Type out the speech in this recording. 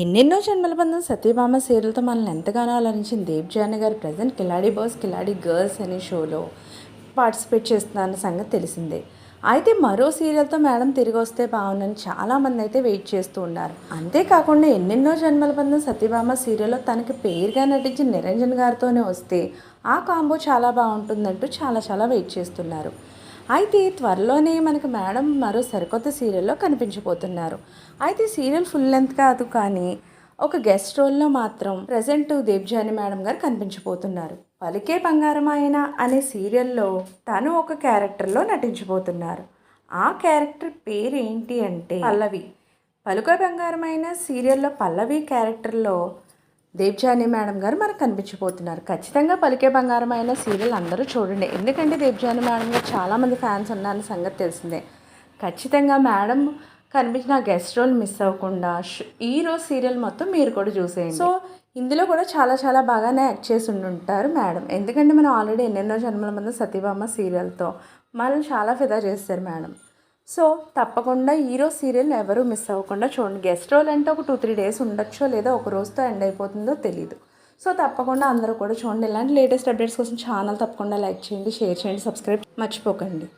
ఎన్నెన్నో జన్మల బంధం సత్యభామ సీరియల్తో మనల్ని ఎంతగానో అలరించిన Devjani garu present Khiladi boys Khiladi girls అనే షోలో పార్టిసిపేట్ చేస్తున్న సంగతి తెలిసిందే. అయితే మరో సీరియల్తో మేడం తిరిగి వస్తే బాగుందని చాలామంది అయితే వెయిట్ చేస్తూ ఉన్నారు. అంతేకాకుండా ఎన్నెన్నో జన్మల బంధం సత్యభామ సీరియల్లో తనకి పేరుగా నటించిన నిరంజన్ గారితోనే వస్తే ఆ కాంబో చాలా బాగుంటుందంటూ చాలా చాలా వెయిట్ చేస్తున్నారు. అయితే త్వరలోనే మనకు మేడం మరో సరికొత్త సీరియల్లో కనిపించబోతున్నారు. అయితే సీరియల్ ఫుల్ లెంత్ కాదు కానీ ఒక గెస్ట్ రోల్లో మాత్రం ప్రజెంట్ దేవ్జాని మేడం గారు కనిపించబోతున్నారు. పలికే బంగారమాయన అనే సీరియల్లో తను ఒక క్యారెక్టర్లో నటించబోతున్నారు. ఆ క్యారెక్టర్ పేరు ఏంటి అంటే పల్లవి. పలుకే బంగారమైన సీరియల్లో పల్లవి క్యారెక్టర్లో దేవ్జాని మేడం గారు మనకు కనిపించబోతున్నారు. ఖచ్చితంగా పలికే బంగారం అయిన సీరియల్ అందరూ చూడండి. ఎందుకంటే దేవ్జాని మేడం గారు చాలామంది ఫ్యాన్స్ ఉన్నారని సంగతి తెలిసిందే. ఖచ్చితంగా మేడం కనిపించిన గెస్ట్ రోల్ మిస్ అవ్వకుండా ఈ రోజు సీరియల్ మొత్తం మీరు కూడా చూసేయండి. సో ఇందులో కూడా చాలా చాలా బాగానే యాక్ట్ చేసి ఉంటుంటారు మేడం. ఎందుకంటే మనం ఆల్రెడీ ఎన్నెన్నో జన్మల మంది సతీబామ్మ సీరియల్తో మనల్ని చాలా ఫిదా చేస్తారు మేడం. సో తప్పకుండా హీరో సీరియల్ ఎవరు మిస్ అవ్వకుండా చూడండి. గెస్ట్ రోల్ అంటే ఒక టూ త్రీ డేస్ ఉండొచ్చో లేదా ఒక రోజుతో ఎండ్ అయిపోతుందో తెలియదు సో తప్పకుండా అందరూ కూడా చూడండి. ఇలాంటి లేటెస్ట్ అప్డేట్స్ కోసం ఛానల్ తప్పకుండా లైక్ చేయండి షేర్ చేయండి సబ్స్క్రైబ్ మర్చిపోకండి.